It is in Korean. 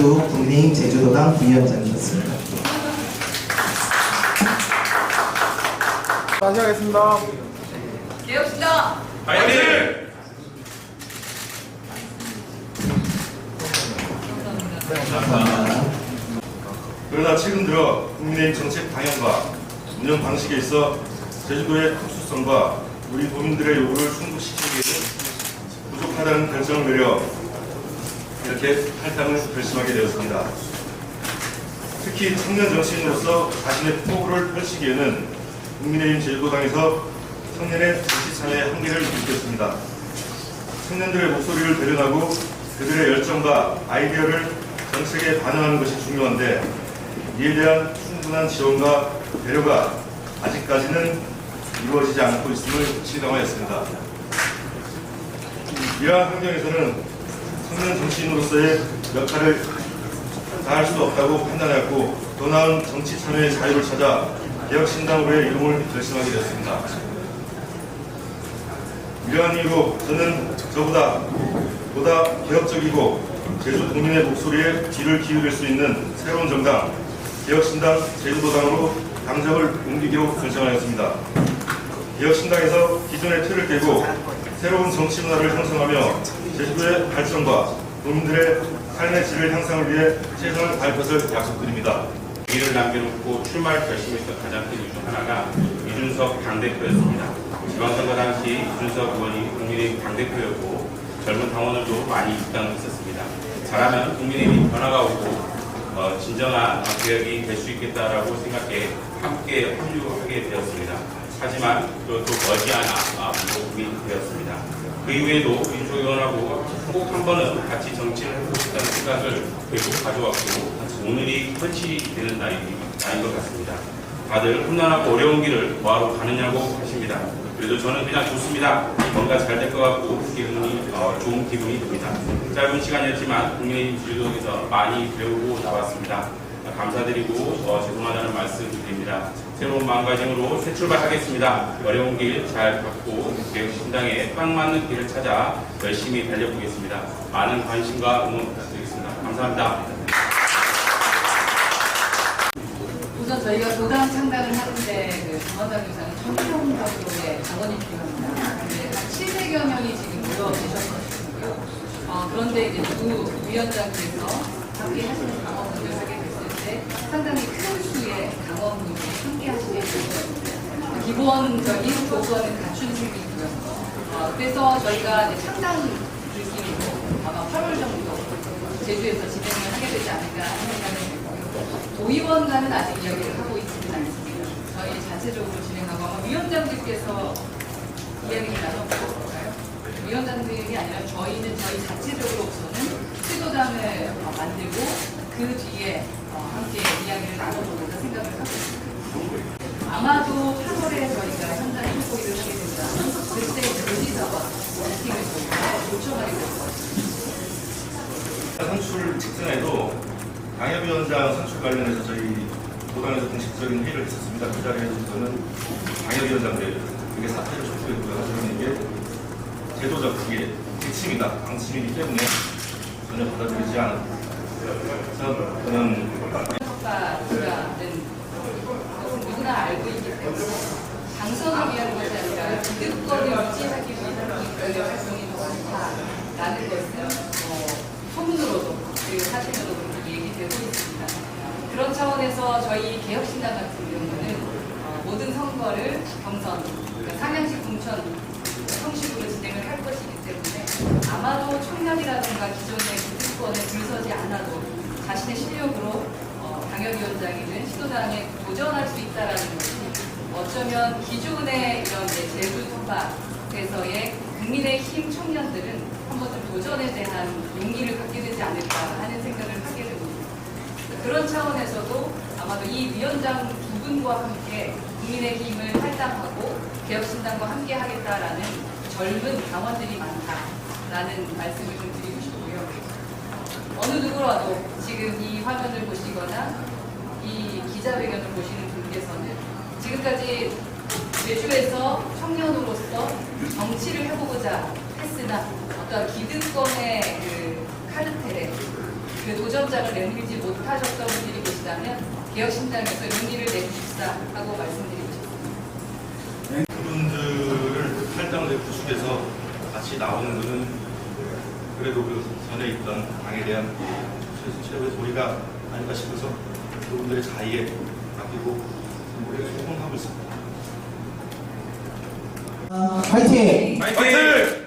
이한두 국민의힘 제주도당 부위원장이었습니다. 다시 하겠습니다. 개혁신당 파이팅! 감사합니다. 그러나 최근 들어 국민의힘 정책 방향과 운영 방식에 있어 제주도의 특수성과 우리 도민들의 요구를 충족시키기에는 부족하다는 결정을 내려 이렇게 할당을 결심하게 되었습니다. 특히 청년 정치인으로서 자신의 포부를 펼치기에는 국민의힘 제주도당에서 청년의 정치 참여의 한계를 느꼈습니다. 청년들의 목소리를 대변하고 그들의 열정과 아이디어를 정책에 반영하는 것이 중요한데 이에 대한 충분한 지원과 배려가 아직까지는 이루어지지 않고 있음을 실감하였습니다. 이러한 환경에서는 청년 정치인으로서의 역할을 다할 수 없다고 판단하였고 더 나은 정치 참여의 자유를 찾아 개혁신당으로의 이름을 결심하게 되었습니다. 이러한 이유로 저는 저보다 보다 개혁적이고 제주 국민의 목소리에 귀를 기울일 수 있는 새로운 정당 개혁신당 제주도당으로 당적을 옮기기로 결정하였습니다. 개혁신당에서 기존의 틀을 깨고 새로운 정치 문화를 형성하며 제주도의 발전과 국민들의 삶의 질을 향상을 위해 최선을 다할 것을 약속드립니다. 일을 남겨놓고 출마를 결심했던 가장 큰 이유 중 하나가 이준석 당대표였습니다. 지방선거 당시 이준석 의원이 국민의힘 당대표였고 젊은 당원들도 많이 입당을 했었습니다. 잘하면 국민의힘 변화가 오고 어, 진정한 개혁이 될 수 있겠다라고 생각해 함께 합류하게 되었습니다. 하지만 또, 또 머지않아 아, 무속이 되었습니다. 그 이후에도 윤석 의원하고 꼭 한 번은 같이 정치를 해보고 싶다는 생각을 계속 가져왔고 오늘이 현실이 되는 날이, 날인 것 같습니다. 다들 험난하고 어려운 길을 뭐하러 가느냐고 하십니다. 그래도 저는 그냥 좋습니다. 뭔가 잘 될 것 같고 기분이 어, 좋은 기분이 듭니다. 짧은 시간이었지만 국민의힘 주도에서 많이 배우고 나왔습니다. 감사드리고 어, 죄송하다는 말씀 드립니다. 새로운 마음가짐으로 새 출발하겠습니다. 어려운 길잘 갖고 개혁신당에 딱 맞는 길을 찾아 열심히 달려보겠습니다. 많은 관심과 응원 부탁드리겠습니다. 감사합니다. 우선 저희가 도당 창당을 하는데 그 당원당 교사는 천명 정도의 당원이 필요합니다. 근데 한 700여 명이 지금 모여 계셨거든요. 어, 그런데 이제 두 위원장께서 함께 하시는 당원분 때 상당히 큰 수의 당원분이 함께 하시게 되거든요. 기본적인 조건은 갖춘 셈이고요. 어, 그래서 저희가 느낌으로 아마 8월 정도 제주에서 진행을 하게 되지 않을까 하는 생각이 들고요. 도의원과는 아직 이야기를 하고 있지는 않습니다. 저희 자체적으로 진행하고 아마 위원장들께서 이야기를 나눠볼까요? 위원장들이 아니라 저희는 저희 자체적으로서는 시도당을 어, 만들고 그 뒤에 어, 함께 이야기를 나눠보고자 생각을 하고 있습니다. 아마도 8월에 저희가 현장 행보를 하게 된다면 그때 도지사와 미팅을 저희가 요청하게 될 것 같습니다. 선출 직전에도 당협위원장 선출 관련해서 저희 도당에서 공식적인 회의를 했었습니다. 그 자리에서 저는 당협위원장들 이게 사퇴를 촉구했고요. 하지만 이게 제도적 그게 지침이다, 방침이기 때문에 전혀 받아들이지. 그래서 저는 것은 누구나 알고 있기 때문에 당선을 위한 것이 아니라 기득권을 유지하기 위한 의료 활동이 더 많다라는 것은 어, 소문으로도 그리고 사실로도 얘기되고 있습니다. 그런 차원에서 저희 개혁신당 같은 경우는 어, 모든 선거를 경선, 그러니까 상향식 공천 형식으로 진행을 할 것이기 때문에 아마도 청년이라든가 기존의 기득권에 들서지 않아도 자신의 실력으로 어, 당협위원장이든 시도당에 도전할 수 있다는 것이 어쩌면 기존의 이런 이제 제주도파에서의 국민의힘 청년들은 한 번쯤 도전에 대한 용기를 갖게 되지 않을까 하는 생각을 하게 됩니다. 그런 차원에서도 아마도 이 위원장 두 분과 함께 국민의힘을 탈당하고 개혁신당과 함께 하겠다라는 젊은 당원들이 많다라는 말씀을 좀 드리고 싶고요. 어느 누구라도 지금 이 화면을 보시거나 이 기자회견을 보시는 분께서는 지금까지 제주에서 청년으로서 정치를 해보고자 했으나 어떤 기득권의 그 카르텔에 그 도전장을 내밀지 못하셨던 분들이 계시다면 개혁신당에서 용기를 내십시다 하고 말씀드리고 싶습니다. 그분들을 할당대 구축해서 같이 나오는 것은 그래도 그 전에 있던 당에 대한 최- 최고의 도리가 아닐까 싶어서 그분들의 자의에 맡기고 선거에 소통하고 있습니다. 아, 화이팅! 화이팅!